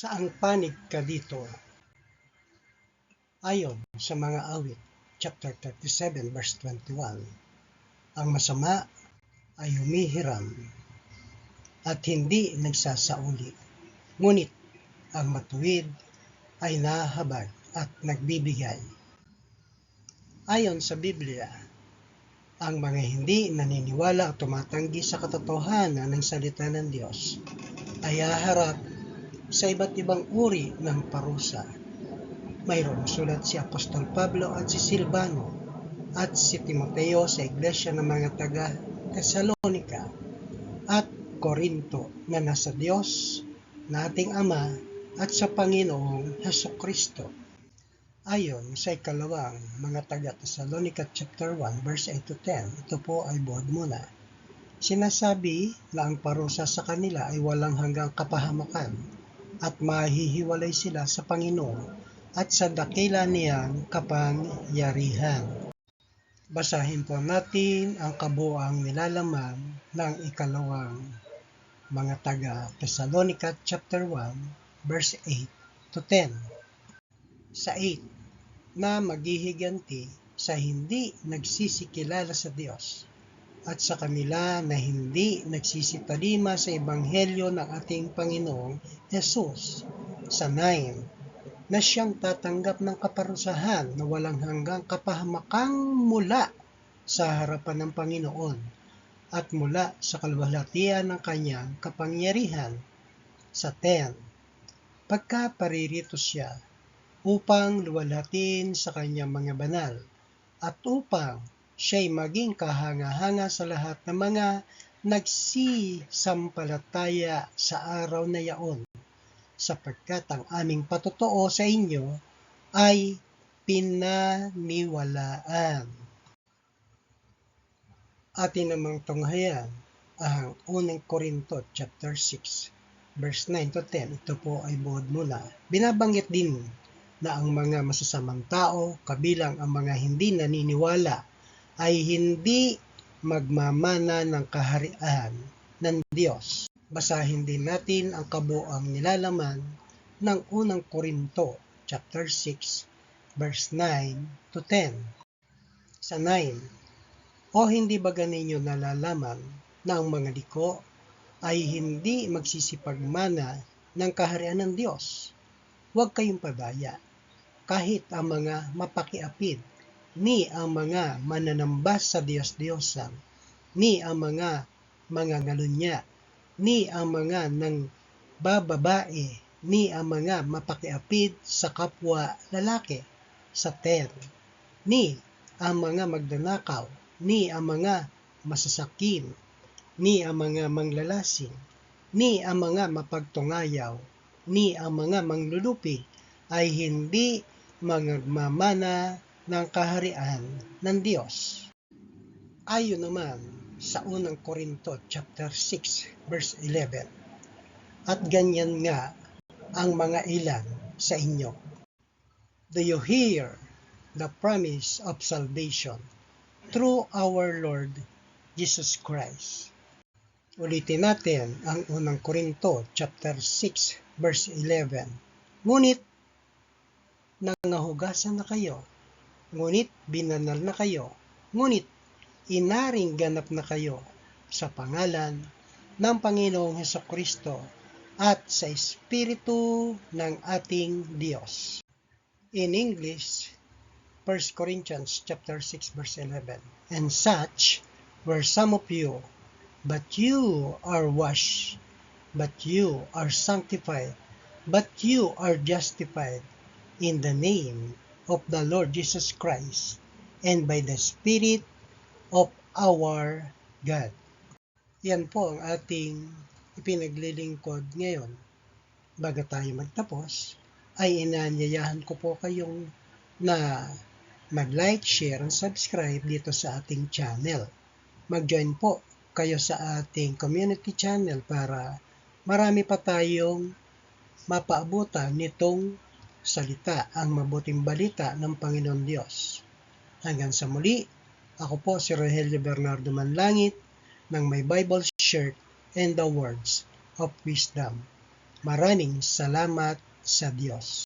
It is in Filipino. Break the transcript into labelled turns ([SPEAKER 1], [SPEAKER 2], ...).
[SPEAKER 1] Saang panig ka dito? Ayon sa mga awit, chapter 37, verse 21, ang masama ay humihiram at hindi nagsasauli. Ngunit ang matuwid ay nahabag at nagbibigay. Ayon sa Biblia, ang mga hindi naniniwala at tumatanggi sa katotohanan ng salita ng Diyos ay haharap sa iba't ibang uri ng parusa. Mayroong sulat si Apostol Pablo at si Silvano at si Timoteo sa iglesia ng mga taga Thessalonica at Korinto na nasa Diyos na ating Ama at sa Panginoong Heso Kristo. Ayon sa ikalawang mga taga Thessalonica chapter 1 verse 8 to 10, ito po ay buod muna. Sinasabi na ang parusa sa kanila ay walang hanggang kapahamakan at mahihiwalay sila sa Panginoon at sa dakila niyang kapangyarihan. Basahin po natin ang kabuang nilalaman ng ikalawang mga taga Thessalonica chapter 1 verse 8 to 10. Sa 8 na maghihiganti sa hindi nagsisikilala sa Diyos at sa kanila na hindi nagsisitalima sa ebanghelyo ng ating Panginoong Jesus. Sa 9 na siyang tatanggap ng kaparusahan na walang hanggang kapahamakang mula sa harapan ng Panginoon at mula sa kalwalhatian ng kanyang kapangyarihan. Sa 10. Pagka paririto siya upang luwalhatin sa kanyang mga banal at upang siya'y maging kahanga-hanga sa lahat ng mga nagsisampalataya sa araw na yaon sapagkat ang aming patotoo sa inyo ay pinaniwalaan. Atin namang tunghayan ang unang Korinto chapter 6 verse 9 to 10. Ito po ay buod mula. Binabanggit din na ang mga masasamang tao, kabilang ang mga hindi naniniwala, ay hindi magmamana ng kaharian ng Diyos. Basahin din natin ang kabuang nilalaman ng unang Korinto chapter 6 verse 9 to 10. Sa 9, O hindi ba ganinyo nalalaman na ang mga liko ay hindi magsisipagmana ng kaharian ng Diyos? Huwag kayong padaya kahit ang mga mapakiapid, ni ang mga mananambas sa Diyos-Diyosan, ni ang mga mga ngalunya, ni ang mga nang bababae, ni ang mga mapakiapid sa kapwa lalaki, sa ter, ni ang mga magdanakaw, ni ang mga masasakin, ni ang mga manglalasing, ni ang mga mapagtungayaw, ni ang mga manglulupi, ay hindi magmamana ng kaharian ng Diyos. Ayon naman sa unang Korinto chapter 6 verse 11. At ganyan nga ang mga ilan sa inyo. Do you hear the promise of salvation through our Lord Jesus Christ? Ulitin natin ang unang Korinto chapter 6 verse 11. Ngunit nangahugasan na kayo, ngunit binanal na kayo, ngunit inaring ganap na kayo sa pangalan ng Panginoong Heso Kristo at sa Espiritu ng ating Diyos. In English, 1 Corinthians chapter 6 verse 11. And such were some of you, but you are washed, but you are sanctified, but you are justified in the name of the Lord Jesus Christ and by the Spirit of our God. Yan po ang ating ipinaglilingkod ngayon. Bago tayo magtapos, ay inanyayahan ko po kayong na mag-like, share, and subscribe dito sa ating channel. Mag-join po kayo sa ating community channel para marami pa tayong mapaabutan nitong salita ang mabuting balita ng Panginoon Diyos. Hanggang sa muli, ako po si Rogelio Bernardo Manlangit ng My Bible Shirt and the Words of Wisdom. Maraming salamat sa Diyos.